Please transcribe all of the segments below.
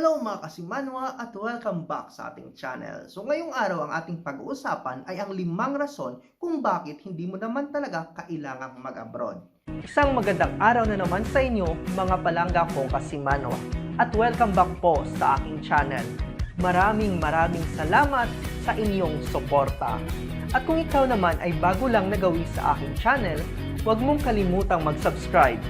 Hello mga kasimanwa at welcome back sa ating channel. So ngayong araw ang ating pag-uusapan ay ang limang rason kung bakit hindi mo naman talaga kailangang mag-abroad. Isang magandang araw na naman sa inyo mga palangga kong kasimanwa at welcome back po sa aking channel. Maraming maraming salamat sa inyong suporta. At kung ikaw naman ay bago lang nagawi sa aking channel, huwag mong kalimutang mag-subscribe.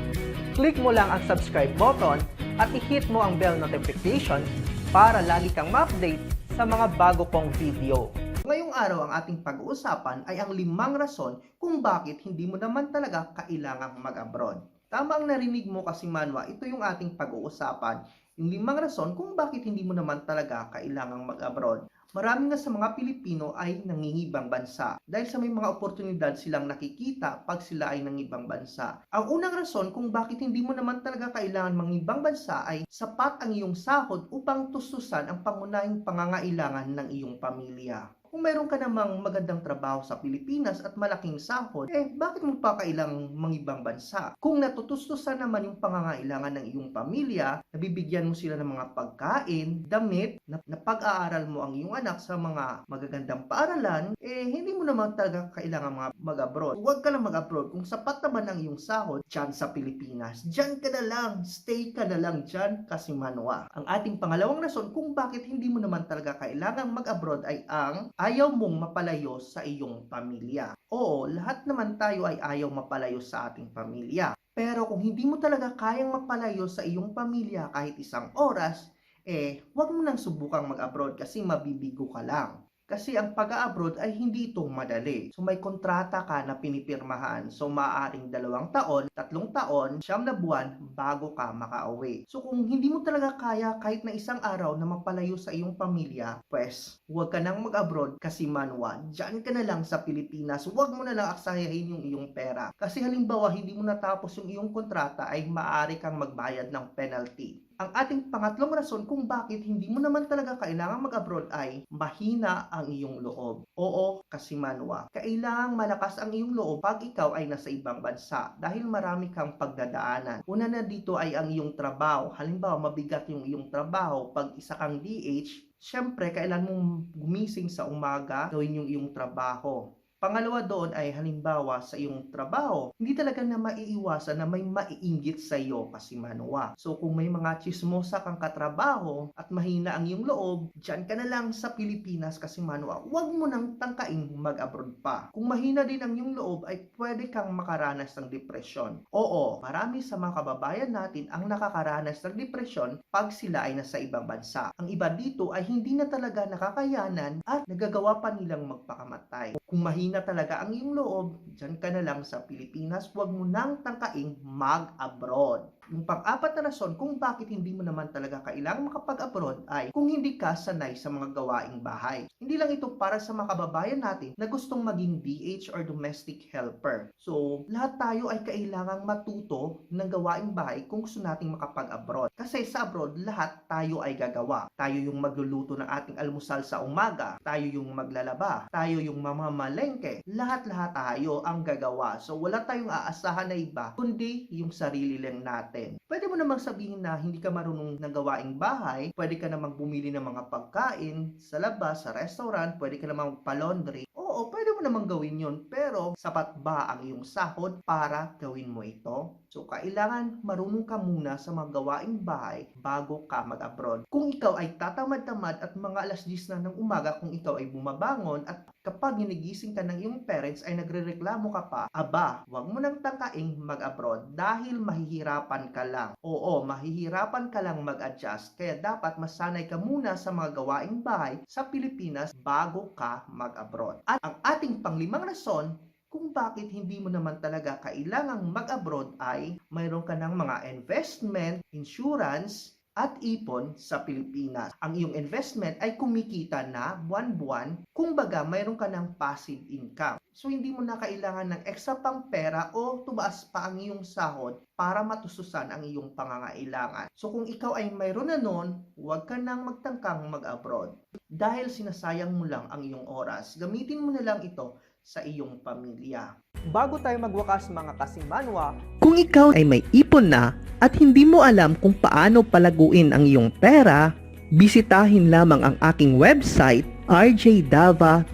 Click mo lang ang subscribe button at i-hit mo ang bell notification para lagi kang ma-update sa mga bago kong video. Ngayong araw ang ating pag-uusapan ay ang limang rason kung bakit hindi mo naman talaga kailangang mag-abroad. Tama ang narinig mo kasi Manwa, ito yung ating pag-uusapan. Yung limang rason kung bakit hindi mo naman talaga kailangang mag-abroad. Marami nga sa mga Pilipino ay nangingibang bansa dahil sa may mga oportunidad silang nakikita pag sila ay nangibang bansa. Ang unang rason kung bakit hindi mo naman talaga kailangan mangibang bansa ay sapat ang iyong sahod upang tustusan ang pangunahing pangangailangan ng iyong pamilya. Kung meron ka namang magandang trabaho sa Pilipinas at malaking sahod, eh bakit mo pa kailangang mangibang bansa? Kung natutustusan naman yung pangangailangan ng iyong pamilya, nabibigyan mo sila ng mga pagkain, damit, na, na pag-aaral mo ang iyong anak sa mga magagandang paaralan, eh hindi mo naman talaga kailangan mga mag-abroad. Huwag ka lang mag-abroad kung sapat naman ang iyong sahod dyan sa Pilipinas. Dyan ka na lang, stay ka na lang dyan kasi manwa. Ang ating pangalawang rason kung bakit hindi mo naman talaga kailangang mag-abroad ay ang ayaw mong mapalayo sa iyong pamilya. Oo, lahat naman tayo ay ayaw mapalayo sa ating pamilya. Pero kung hindi mo talaga kayang mapalayo sa iyong pamilya kahit isang oras, eh, huwag mo nang subukang mag-abroad kasi mabibigo ka lang. Kasi ang pag-abroad ay hindi ito madali. So may kontrata ka na pinipirmahan. So maaaring dalawang taon, tatlong taon, siyam na buwan bago ka makauwi. So kung hindi mo talaga kaya kahit na isang araw na mapalayo sa iyong pamilya, pues huwag ka nang mag-abroad kasi manwa. Diyan ka na lang sa Pilipinas. Huwag mo na lang aksayahin yung iyong pera. Kasi halimbawa hindi mo natapos yung iyong kontrata ay maaari kang magbayad ng penalty. Ang ating pangatlong rason kung bakit hindi mo naman talaga kailangan mag-abroad ay mahina ang iyong loob. Oo, kasi manwa. Kailangang malakas ang iyong loob pag ikaw ay nasa ibang bansa dahil marami kang pagdadaanan. Una na dito ay ang iyong trabaho. Halimbawa, mabigat yung iyong trabaho. Pag isa kang DH, syempre, kailan mong gumising sa umaga, gawin yung iyong trabaho. Pangalawa doon ay halimbawa sa iyong trabaho, hindi talaga na maiiwasan na may maiinggit sa iyo kasi manwa. So kung may mga chismosa kang katrabaho at mahina ang iyong loob, dyan ka na lang sa Pilipinas kasi manwa. Huwag mo nang tangkaing mag-abroad pa. Kung mahina din ang iyong loob ay pwede kang makaranas ng depresyon. Oo, marami sa mga kababayan natin ang nakakaranas ng depresyon pag sila ay nasa ibang bansa. Ang iba dito ay hindi na talaga nakakayanan at nagagawa pa nilang magpakamatay. Kung mahina talaga ang iyong loob, dyan ka na lang sa Pilipinas, huwag mo nang tangkaing mag-abroad. Yung pang-apat na rason kung bakit hindi mo naman talaga kailangang makapag-abroad ay kung hindi ka sanay sa mga gawaing bahay. Hindi lang ito para sa mga kababayan natin na gustong maging DH or domestic helper. So, lahat tayo ay kailangang matuto ng gawaing bahay kung gusto nating makapag-abroad. Kasi sa abroad, lahat tayo ay gagawa. Tayo yung magluluto ng ating almusal sa umaga. Tayo yung maglalaba. Tayo yung mamamalengke. Lahat-lahat tayo ang gagawa. So, wala tayong aasahan na iba, kundi yung sarili lang natin natin. Pwede mo namang sabihin na hindi ka marunong ng gawaing bahay, pwede ka namang bumili ng mga pagkain sa labas, sa restaurant, pwede ka namang palondry. Oo, pwede mo namang gawin yun, pero sapat ba ang iyong sahod para gawin mo ito? So, kailangan marunong ka muna sa mga gawaing bahay bago ka mag-abroad. Kung ikaw ay tatamad-tamad at mga alas 10 na ng umaga kung ikaw ay bumabangon at kapag ginigising ka ng iyong parents ay nagrereklamo ka pa, aba, wag mo nang tangkaing mag-abroad dahil mahihirapan ka lang. Oo, mahihirapan ka lang mag-adjust kaya dapat masanay ka muna sa mga gawaing bahay sa Pilipinas bago ka mag-abroad. At ang ating panglimang rason kung bakit hindi mo naman talaga kailangang mag-abroad ay mayroon ka ng mga investment, insurance, at ipon sa Pilipinas. Ang iyong investment ay kumikita na buwan-buwan, kung baga mayroon ka ng passive income. So hindi mo na kailangan ng extra pang pera o tumaas pa ang iyong sahod para matususan ang iyong pangangailangan. So kung ikaw ay mayroon na noon, huwag ka nang magtangkang mag-abroad. Dahil sinasayang mo lang ang iyong oras, gamitin mo na lang ito sa iyong pamilya. Bago tayo magwakas mga kasimanwa, Kung ikaw ay may ipon na at hindi mo alam kung paano palaguin ang iyong pera, bisitahin lamang ang aking website rjdava.com.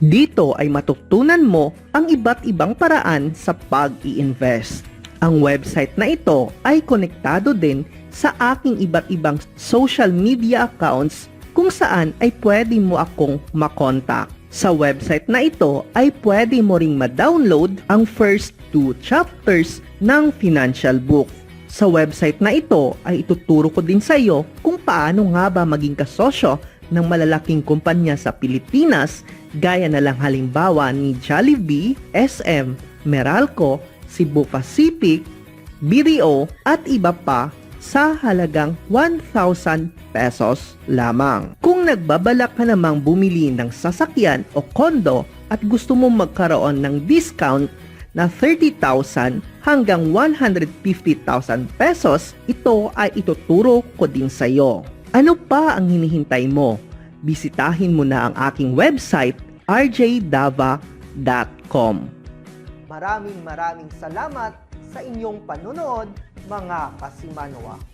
Dito ay matutunan mo ang iba't ibang paraan sa pag-i-invest. Ang website na ito ay konektado din sa aking iba't ibang social media accounts kung saan ay pwede mo akong makontak. Sa website na ito ay pwede mo ring ma-download ang first two chapters ng financial book. Sa website na ito ay ituturo ko din sa iyo kung paano nga ba maging kasosyo ng malalaking kumpanya sa Pilipinas gaya na lang halimbawa ni Jollibee, SM, Meralco, Cebu Pacific, BDO at iba pa sa halagang 1,000 pesos lamang. Kung nagbabalak ka namang bumili ng sasakyan o kondo at gusto mong magkaroon ng discount na 30,000 hanggang 150,000 pesos, ito ay ituturo ko din sa iyo. Ano pa ang hinihintay mo? Bisitahin mo na ang aking website rjdava.com. maraming maraming salamat sa inyong panonood mga kasimanwa.